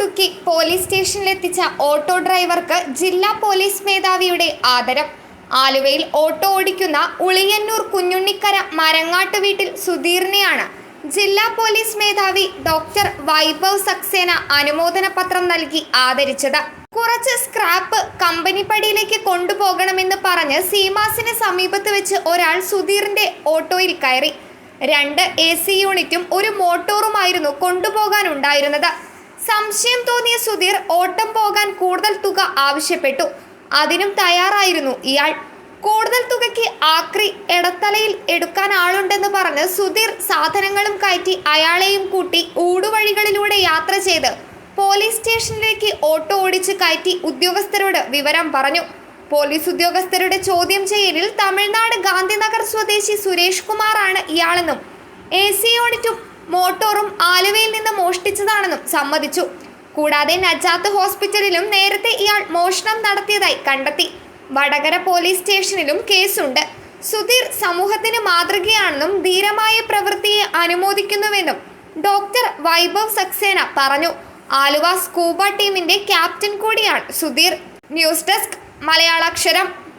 കുടുക്കി police സ്റ്റേഷനിലെത്തിച്ച auto ഡ്രൈവർക്ക് ജില്ലാ പോലീസ് മേധാവിയുടെ ആദരം. ആലുവയിൽ ഓട്ടോ ഓടിക്കുന്ന ഉളിയന്നൂർ കുഞ്ഞുണ്ണിക്കര മരങ്ങാട്ട് വീട്ടിൽ സുധീറിനെയാണ് ജില്ലാ പോലീസ് മേധാവി ഡോക്ടർ വൈഭവ് സക്സേന അനുമോദന പത്രം നൽകി ആദരിച്ചത്. കുറച്ച് സ്ക്രാപ്പ് കമ്പനി പടിയിലേക്ക് കൊണ്ടുപോകണമെന്ന് പറഞ്ഞ് സീമാസിന് സമീപത്ത് വെച്ച് ഒരാൾ സുധീറിന്റെ ഓട്ടോയിൽ കയറി. രണ്ട് എ സി യൂണിറ്റും ഒരു മോട്ടോറുമായിരുന്നു കൊണ്ടുപോകാനുണ്ടായിരുന്നത്. സംശയം തോന്നിയ സുധീർ ഓട്ടം പോകാൻ കൂടുതൽ തുക ആവശ്യപ്പെട്ടു. അതിനും തയ്യാറായിരുന്നു ഇയാൾ. കൂടുതൽ തുകയ്ക്ക് ആക്രി എടത്തലയിൽ എടുക്കാൻ ആളുണ്ടെന്ന് പറഞ്ഞ് സുധീർ സാധനങ്ങളും കയറ്റി അയാളെയും കൂട്ടി ഊടുവഴികളിലൂടെ യാത്ര ചെയ്ത് പോലീസ് സ്റ്റേഷനിലേക്ക് ഓട്ടോ ഓടിച്ച് കയറ്റി ഉദ്യോഗസ്ഥരോട് വിവരം പറഞ്ഞു. പോലീസ് ഉദ്യോഗസ്ഥരുടെ ചോദ്യം ചെയ്യലിൽ തമിഴ്നാട് ഗാന്ധിനഗർ സ്വദേശി സുരേഷ് കുമാറാണ് ഇയാളെന്നും എ സി യൂണിറ്റും മോട്ടോറും നിന്ന് മോഷ്ടിച്ചതാണെന്നും സമ്മതിച്ചു. കൂടാതെ നജാത്ത് ഹോസ്പിറ്റലിലും നേരത്തെ ഇയാൾ മോഷണം നടത്തിയതായി കണ്ടെത്തി. വടകര പോലീസ് സ്റ്റേഷനിലും കേസുണ്ട്. സുധീർ സമൂഹത്തിന് മാതൃകയാണെന്നും ധീരമായ പ്രവൃത്തിയെ അനുമോദിക്കുന്നുവെന്നും ഡോക്ടർ വൈഭവ് സക്സേന പറഞ്ഞു. ആലുവ സ്കൂബ ടീമിന്റെ ക്യാപ്റ്റൻ കൂടിയാണ് സുധീർ. News desk മലയാളാക്ഷരം